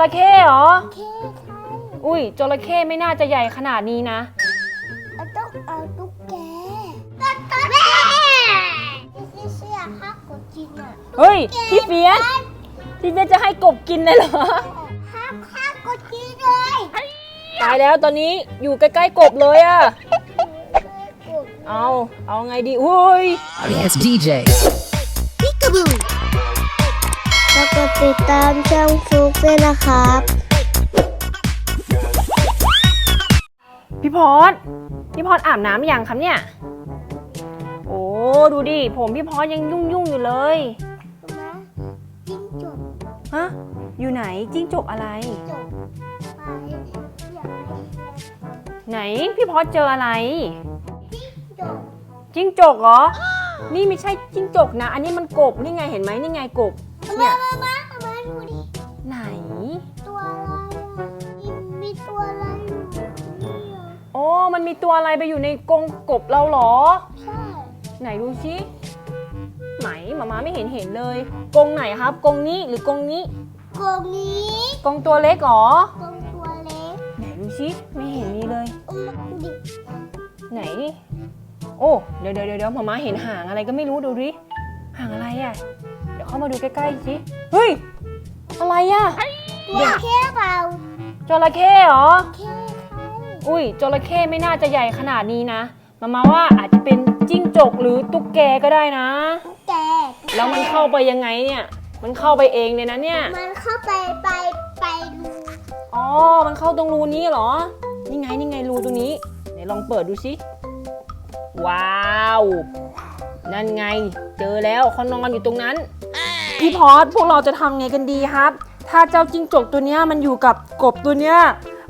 ระเข้เหรอ เคใช่อุ้ยจระเข้ไม่น่าจะใหญ่ขนาดนี้นะ เราต้องเอาตุ๊กแกตัดตัดแม่ที่เสื้อข้ากดกินอะเฮ้ยพี่เฟียสพี่เฟียสจะให้กบกินเลยเหรอข้าข้ากดกินเลยตายแล้วตอนนี้อยู่ใกล้ๆกบเลยอะกดเอา เอาไงดี อุ้ย It's DJ. แล้วก็ติดตามช่องฟลุกด้วยนะครับ พี่พรพี่พรอาบน้ำยังครับเนี่ย โอ้ดูดิผมพี่พรยังยุ่งยุ่งๆอยู่เลยนะจิ้งจกฮะอยู่ไหนจิ้งจกอะไร จกไปอยากให้ไหนพี่พรเจออะไร จกจิ้งจกเหรอ นี่ไม่ใช่จิ้งจกนะ อันนี้มันกบนี่ไงเห็นไหมนี่ไงกบ เนี่มายมามามาดูดิ ไหน ตัวอะไรอะมีมีตัวอะไรอยู่นี่อะโอ้มันมีตัวอะไรไปอยู่ในกรงกบเราเหรอ ใช่ไหนดูสิไหนหมามาไม่เห็นเห็นเลยกรงไหนครับกรงนี้หรือกรงนี้กรงนี้กรงตัวเล็กเหรอกรงตัวเล็กไหนดูสิไม่เห็นมีเลย อุ้มดูดิไหนโอ้เดี๋ยวเดี๋ยวเดี๋ยวหมามาเห็นหางอะไรก็ไม่รู้ดูดิหางอะไรอะ เดี๋ยวเข้ามาดูใกล้ๆสิ เฮ้ย อะไรอะตัวแค่เปล่าจระเข้เหรอแค่ใช่อุ้ยจระเข้ไม่น่าจะใหญ่ขนาดนี้นะ มามาว่าอาจจะเป็นจิ้งจกหรือตุ๊กแกก็ได้นะแต่แล้วมันเข้าไปยังไงเนี่ย มันเข้าไปเองเลยนะเนี่ย มันเข้าไปไปไปดูอ๋อ มันเข้าตรงรูนี้เหรอ นี่ไงนี่ไงรูตรงนี้ไหนลองเปิดดูสิ ว้าว นั่นไง เจอแล้วเขานอนอยู่ตรงนั้น พี่พอดพวกเราจะทำไงกันดีครับ ถ้าเจ้าจิ้งจกตัวเนี้ยมันอยู่กับกบตัวเนี้ย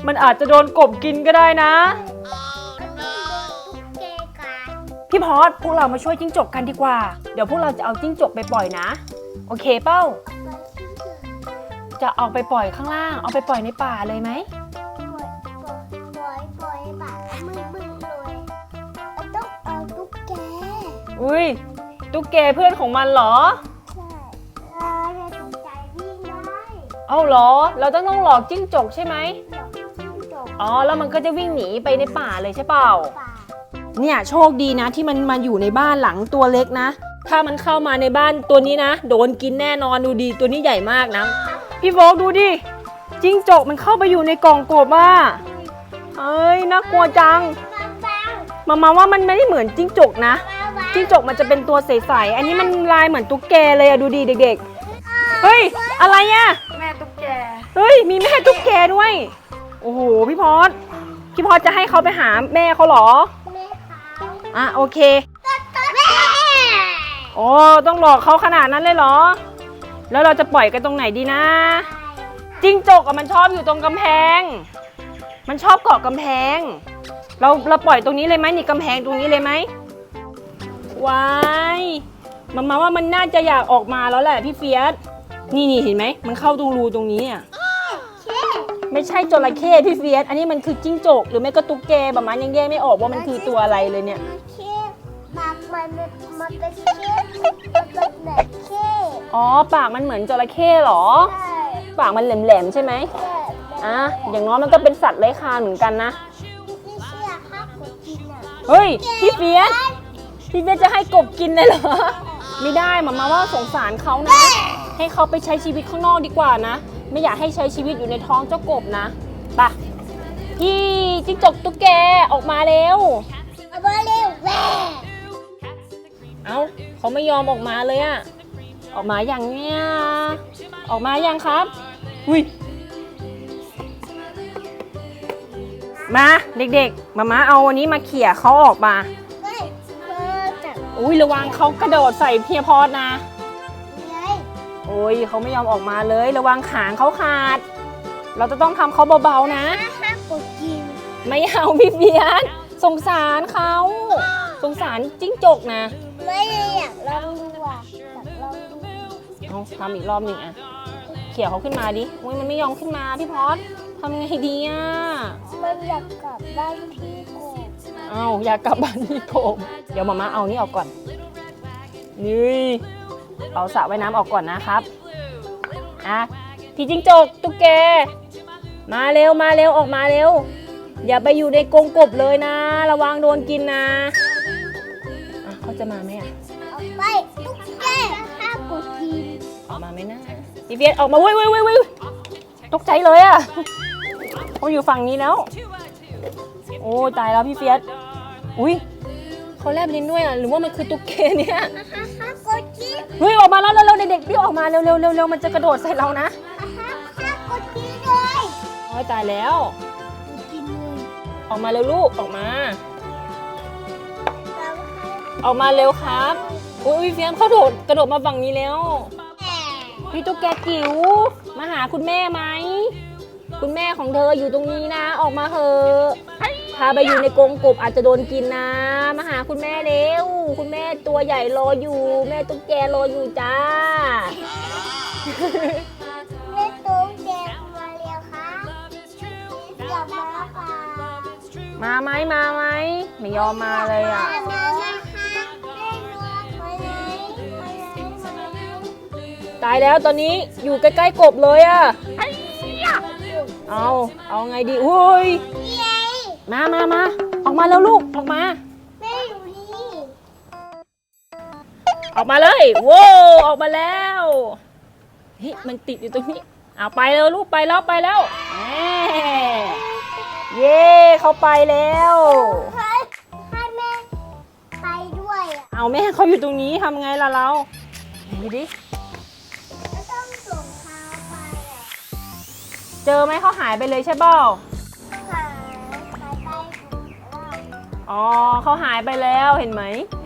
มันอาจจะโดนกบกินก็ได้นะ ตุ๊กแกกัดพี่พอดพวกเรามาช่วยจิ้งจกกันดีกว่า เดี๋ยวพวกเราจะเอาจิ้งจกไปปล่อยนะ โอเคเป้า จะเอาไปปล่อยข้างล่าง เอาไปปล่อยในป่าเลยไหม ปล่อยปล่อยปล่อยปล่อยแบบมึนมึนเลยต้องเอาตุ๊กแก อุ้ยตุ๊กแกเพื่อนของมันเหรอ อาเหรอ เราต้องต้องหลอกจิ้งจกใช่ไหมหลอกจิ้งจกอ๋อ แล้วมันก็จะวิ่งหนีไปในป่าเลยใช่เปล่า ป่าเนี่ยโชคดีนะที่มันมาอยู่ในบ้านหลังตัวเล็กนะ ถ้ามันเข้ามาในบ้านตัวนี้นะ โดนกินแน่นอนดูดีตัวนี้ใหญ่มากนะ พี่โฟกดูดิจิ้งจกมันเข้าไปอยู่ในกล่องกบอะเอ้ยน่ากลัวจังบางบางมามาว่ามันไม่ได้เหมือนจิ้งจกนะบางบางจิ้งจกมันจะเป็นตัวใสๆ อันนี้มันลายเหมือนตุ๊กแกเลยอะดูดีเด็กๆ เฮ้ย อะไรอะแม่ตุ๊กแก เฮ้ย มีแม่ตุ๊กแกด้วย โอ้โห พี่พอดพี่พอดจะให้เขาไปหาแม่เขาเหรอ แม่เขาอะโอเค แม่โอ้ต้องหลอกเขาขนาดนั้นเลยเหรอ แล้วเราจะปล่อยกันตรงไหนดีนะ จิ้งจกอะมันชอบอยู่ตรงกำแพง มันชอบเกาะกำแพง เราเราปล่อยตรงนี้เลยไหมนี่กำแพงตรงนี้เลยไหมว้ายมามาว่ามันน่าจะอยากออกมาแล้วแหละพี่เฟียส นี่นี่เห็นไหม มันเข้าตรงรูตรงนี้อะเช่ไม่ใช่จระเข้พี่เฟียสอันนี้มันคือจิ้งจก หรือไม่ก็ตุ๊กแกประมาณยังแยกไม่ออกว่ามันคือตัวอะไรเลยเนี่ยเช่มันมันมันเป็นเช่มันเป็นแบบเช่อ๋อ ปากมันเหมือนจระเข้เหรอ ใช่ปากมันแหลมๆใช่ไหมใช่อะอย่างน้อยมันก็เป็นสัตว์เลื้อยคลานเหมือนกันนะ ที่เชื่อข้าวกดกินอะเฮ้ย พี่เฟียสพี่เฟียสจะให้กบกินเลยเหรอ ไม่ได้หมามาว่าสงสารเขานะ ให้เขาไปใช้ชีวิตข้างนอกดีกว่านะ ไม่อยากให้ใช้ชีวิตอยู่ในท้องเจ้ากบนะไปะพี่จิ้งจกตุ๊กแกออกมาเร็วเอาไปเร็วแม่เอ้าเขาไม่ยอมออกมาเลยอะออกมาอย่างเนี้ยออกมายังครับอุ้ยมาเด็กๆ มามาเอาอันนี้มาเขี่ยเขาออกมาเฮ้ยเออจับอุ้ยระวังเขากระโดดใส่เพียพอดนะเลยโอ้ยเขาไม่ยอมออกมาเลย ระวังขางเขาขาด เราจะต้องทำเขาเบาๆนะข้าวกดกินไม่เอาพี่เบียนสงสารเขาสงสารจิ้งจกนะไม่ได้อยากลองดูอะอยากลองดูเอาทำอีกรอบหนึ่งอะเขี่ยเขาขึ้นมาดิโอ้ยมันไม่ยอมขึ้นมาพี่พอดทำไงดีอะมันอยากกลับบ้านที่โกบเอาอยากกลับบ้านที่โกมเดี๋ยวมาม่าเอานี่ออกก่อนนี่ เอาสระว่ายน้ำออกก่อนนะครับอะพี่จิงจกตุ๊กแก มาเร็วมาเร็วออกมาเร็ว อย่าไปอยู่ในกรงกบเลยนะ ระวังโดนกินนะอะเขาจะมาไหมอะออกไปตุ๊กแกข้าวกูกินออกมาไหมนะพี่เฟียสออกมาเว้ยเว้ยเว้ยเว้ยตกใจเลยอะเขาอยู่ฝั่งนี้แล้ว โอ้ตายแล้วพี่เฟียสอุ้ยเขาแลบลิ้นด้วยอะหรือว่ามันคือตุ๊กแกเนี่ยข้าวกู กินเฮ้ยออกมาแล้วเร็วๆเด็กๆรีบออกมาเร็วๆเร็วๆมันจะกระโดดใส่เรานะข้ากูกินเลยโอ้ยตายแล้ว กินเลยออกมาเร็วลูกออกมา แล้วออกมาเร็วครับอุ้ยพี่เฟียสเขาโดดกระโดดมาฝั่งนี้แล้วพี่ตุ๊กแกจิ๋วมาหาคุณแม่ไหม คุณแม่ของเธออยู่ตรงนี้นะ ออกมาเถอะ ถ้าไปอยู่ในกรงกบอาจจะโดนกินนะ มาหาคุณแม่เร็ว คุณแม่ตัวใหญ่รออยู่ แม่ตุ๊กแกรออยู่จ้า แม่ตุ๊กแกมาเร็วค่ะอยากมาค่ะมาไหมมาไหมไม่ยอมมาเลยอะ มามาค่ะแม่รวมมาไหนมาไหนมาไหนตายแล้วตอนนี้อยู่ใกล้ๆกบเลยอะ เอาเอาไงดีอุ้ยนี่ไง มามามาออกมาแล้วลูก ออกมา แม่อยู่นี่ออกมาเลยโว้วออกมาแล้วเฮ้ยมันติดอยู่ตรงนี้เอาไปแล้วลูกไปแล้วไปแล้วแหมเย่เขาไปแล้ว ให้ให้แม่ไปด้วยอะเอาแม่เขาอยู่ตรงนี้ทำไงล่ะเราดูดิก็ต้องส่งเขาไปอะ เจอไหมเขาหายไปเลยใช่เปล่า อ๋อเขาหายไปแล้วเห็นไหม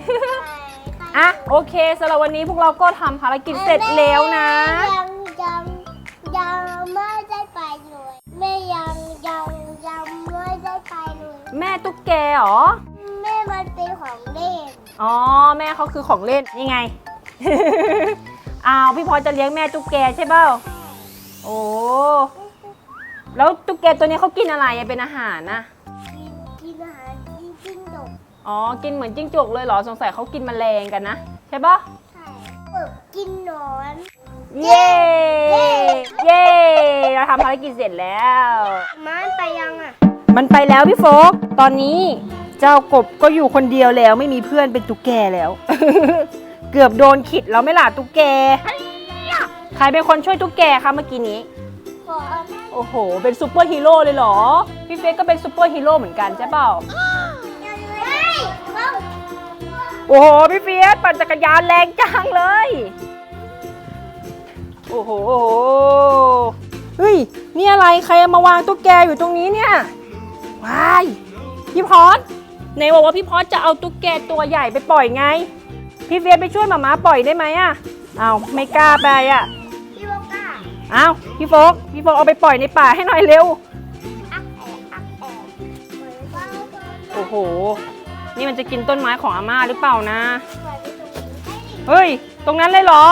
หายไปอะโอเคสำหรับวันนี้พวกเราก็ทำภารกิจเสร็จแล้วนะ ยังยังยังไม่ได้ไปเลยแม่ยังยังยังไม่ได้ไปเลยแม่ตุ๊กแกเหรอ แม่มันเป็นของเล่นอ๋อแม่เขาคือของเล่นนี่ไง อ้าวพี่พอจะเลี้ยงแม่ตุ๊กแกใช่เปล่าโอ้แล้วตุ๊กแกตัวนี้เขากินอะไรอะเป็นอาหารนะ อ๋อ กินเหมือนจิ้งจกเลยเหรอ สงสัยเขากินแมลงกันนะ ใช่ปะใช่เปิดกินหนอน เย้ เย้ เราทำภารกิจเสร็จแล้ว มันไปยังอะ มันไปแล้วพี่โฟก ตอนนี้เจ้ากบก็อยู่คนเดียวแล้ว ไม่มีเพื่อนเป็นตุ๊กแกแล้ว เกือบโดนขิดแล้วไม่ล่ะตุ๊กแก ใครเป็นคนช่วยตุ๊กแกคะเมื่อกี้นี้ ขอโอ้โห เป็นซูเปอร์ฮีโร่เลยเหรอ พี่เฟกก็เป็นซูเปอร์ฮีโร่เหมือนกันใช่เปล่า โอ้โห พี่เฟียสปั่นจักรยานแรงจังเลยโอ้โหโอ้โหเฮ้ย นี่อะไร ใครเอามาวางตุ๊กแกอยู่ตรงนี้เนี่ย ว้าย พี่พอดไหนบอกว่าพี่พอดจะเอาตุ๊กแกตัวใหญ่ไปปล่อยไง พี่เฟียสไปช่วยหมาม้าปล่อยได้ไหมอะเอาวไม่กล้าไปอะพี่บอกว่าเอาพี่โฟก พี่โฟกเอาไปปล่อยในป่าให้หน่อยเร็ว อักแอะอักแอะเหมือนว่าโอ้โห นี่มันจะกินต้นไม้ของอาม่าหรือเปล่านะ เฮ้ย ตรงนั้นเลยเหรอ